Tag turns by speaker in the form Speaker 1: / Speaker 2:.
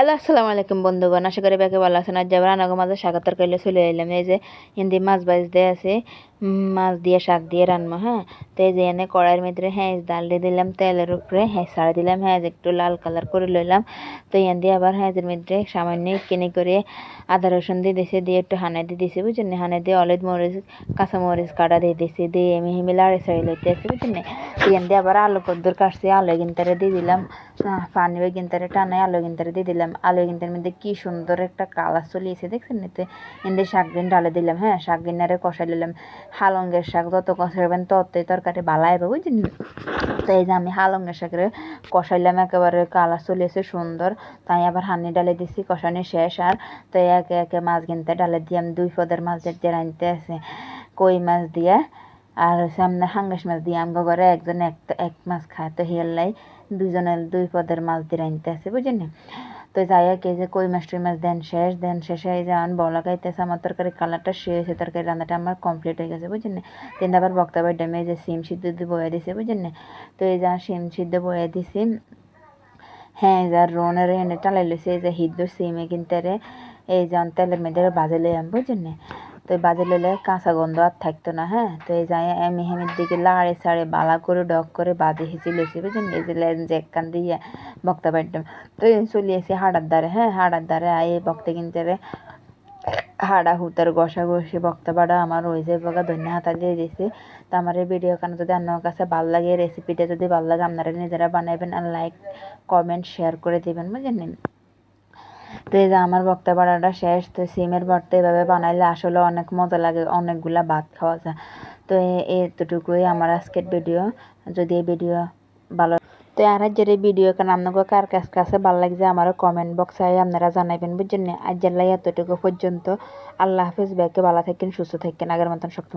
Speaker 1: Hello, আসসালামু আলাইকুম বন্ধুগণ। আশা করি ব্যাকে ভালো আছেন। আজ যাবার আনাগো মাঝে শাকাতার কইলে চলে এলাম। এই যে হিন্দি মাছ বাজ দিয়ে আছে মাছ দিয়ে শাক দিয়ে রান্না হ্যাঁ? তো এই যে এনে কড়াইয়ের ভিতরে হ্যাঁ ডাল দিয়ে দিলাম, তেলের উপরে হ্যাঁ ছাড়া দিলাম হ্যাঁ একটু লাল কালার করে লইলাম। তো এন দিয়ে আবার হ্যাঁ এর মধ্যে সামান্য কিনে করে আদা রসুন দিয়ে দিয়েছে দিয়ে একটু হানা দিয়ে দিয়েছি বুঝছেন হানা দিয়ে অলেদ মরিচ, কাঁচা মরিচ কাটা দিয়ে দিয়েছি দিয়ে আমি হিমি লাড়ে ছাড়ি লইতে আসছি বুঝছেন এন দিয়ে আবার আলু কদ্দুর কাটছি, আলু গিনতারে দিয়ে দিলাম। পানি গিনতারে টানাই, আলু গিনতারে দিয়ে দিলাম। আলু গিনতার মধ্যে কি সুন্দর একটা কালার চলিয়েছে দেখছেন এতে? এনে শাক দিন ডালে দিলাম হ্যাঁ শাক গিনারে কষাই দিলাম হালঙ্গের শাক যত কষাইবেন ততই তরকারি ভালো হবে, বুঝছেন? তো এই যে আমি হালঙ্গের শাকের কষাইলাম, একেবারে কালার চলেছে সুন্দর। তাই আবার হানি ডালে দিছি, কষানি শেষ আর। তো একে একে মাছ কিনতে ডালে দিয়ে আমি দুই পদের মাছ যে রাঁধতে আছে, কই মাছ দিয়ে আর সামনে হাঙ্গাস মাছ দিয়ে আমগো ঘরে একজন এক এক মাছ খায় তো হিয়াল্লাই দুজনের দুই পদের মাছ দিয়ে রাঁধতে আছে বুঝলেন না? তো যাই হোক, এই যে কই মাছ টই মাছ দেন শেষ, দেন শেষে এই যে বলা খাইতেছে আমার তরকারি কালারটা শেষ তরকারি রান্নাটা আমার কমপ্লিট হয়ে গেছে বুঝলেন না? তিন আবার বক্তব্যের ডেমে এই যে সিম সিদ্ধ দিয়ে বয়ে দিছে বুঝলেন না? তো এই যে সিম সিদ্ধ বয়ে দিছি হ্যাঁ যে রোনের এনে টালাই লইছে, এই যে হিদ্দ সিমে কিনতে রে, এই যে তেলের মধ্যে বাজে লইয়াম বুঝলেন না? তো বাজে লইলে কাঁচা গন্ধ আর থাকতো না হ্যাঁ? তো এই যাই আমি হেমের দিকে লাড়ে সাড়ে বালা করে, ডক করে বাজে হেঁচে লইছি, বুঝলেন? এই যে যে একখান দিয়ে বক্তা বাড়িটাম তো চলে এসে হাড়ার দ্বারে হ্যাঁ? হাড়ার দ্বারে আয়ে বক্তা কিনতে হাড়া হুতার ঘষা ঘষি বক্তা বাড়া আমার ওই যে বগা ধন্য হাতা দিয়ে দিয়েছি তো আমার এই ভিডিও কারণ যদি আপনার কাছে ভালো লাগে রেসিপিটা যদি ভালো লাগে, আপনারা নিজেরা বানাবেন আর লাইক কমেন্ট শেয়ার করে দেবেন, বুঝলেন? তো যে আমার বক্তা বাড়াটা শেষ, তো সিমের ভর্তা এভাবে বানাইলে আসলে অনেক মজা লাগে, অনেকগুলা ভাত খাওয়া যায়। তো এতটুকুই আমার আজকের ভিডিও। যদি এই ভিডিও ভালো, তো আর আজকের এই ভিডিও কারণ আপনাকে কার কাছ কাছে ভালো লাগছে আমারও কমেন্ট বক্সে আপনারা জানাবেন বুঝছেন? আজ এতটুকু পর্যন্ত। আল্লাহ হাফিজ ব্যাগকে ভালো থাকেন, সুস্থ থাকেন, আগের মতন শক্ত